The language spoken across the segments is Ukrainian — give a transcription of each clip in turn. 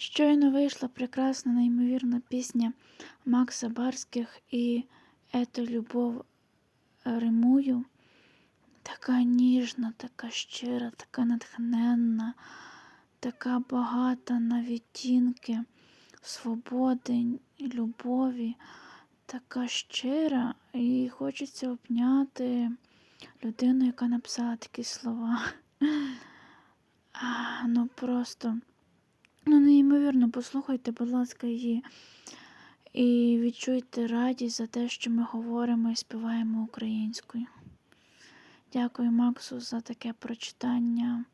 Щойно вийшла прекрасна, неймовірна пісня Макса Барських і «Ето любов римую. Така ніжна, така щира, така натхненна, така багата на відтінки свободи любові, така щира, і хочеться обняти людину, яка написала такі слова. Ну просто, неймовірно, послухайте, будь ласка, її. І відчуйте радість за те, що ми говоримо і співаємо українською. Дякую Максу за таке прочитання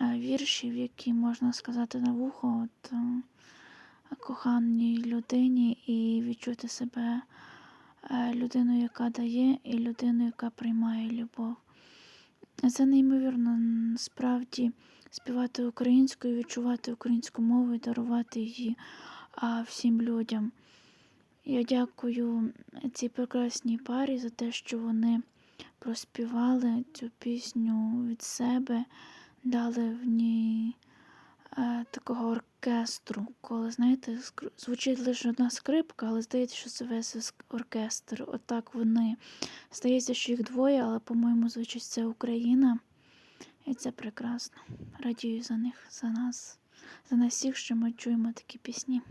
е, віршів, які можна сказати на вухо от, е, коханій людині і відчути себе е, людиною, яка дає, і людиною, яка приймає любов. Це неймовірно справді співати українською, відчувати українську мову і дарувати її а, всім людям. Я дякую цій прекрасній парі за те, що вони проспівали цю пісню від себе, дали в ній такого оркестру, коли, знаєте, звучить лише одна скрипка, але здається, що це весь оркестр. Отак вони. Здається, що їх двоє, але, по-моєму, звучить це Україна. І це прекрасно. Радію за них, за нас, за нас всіх, що ми чуємо такі пісні.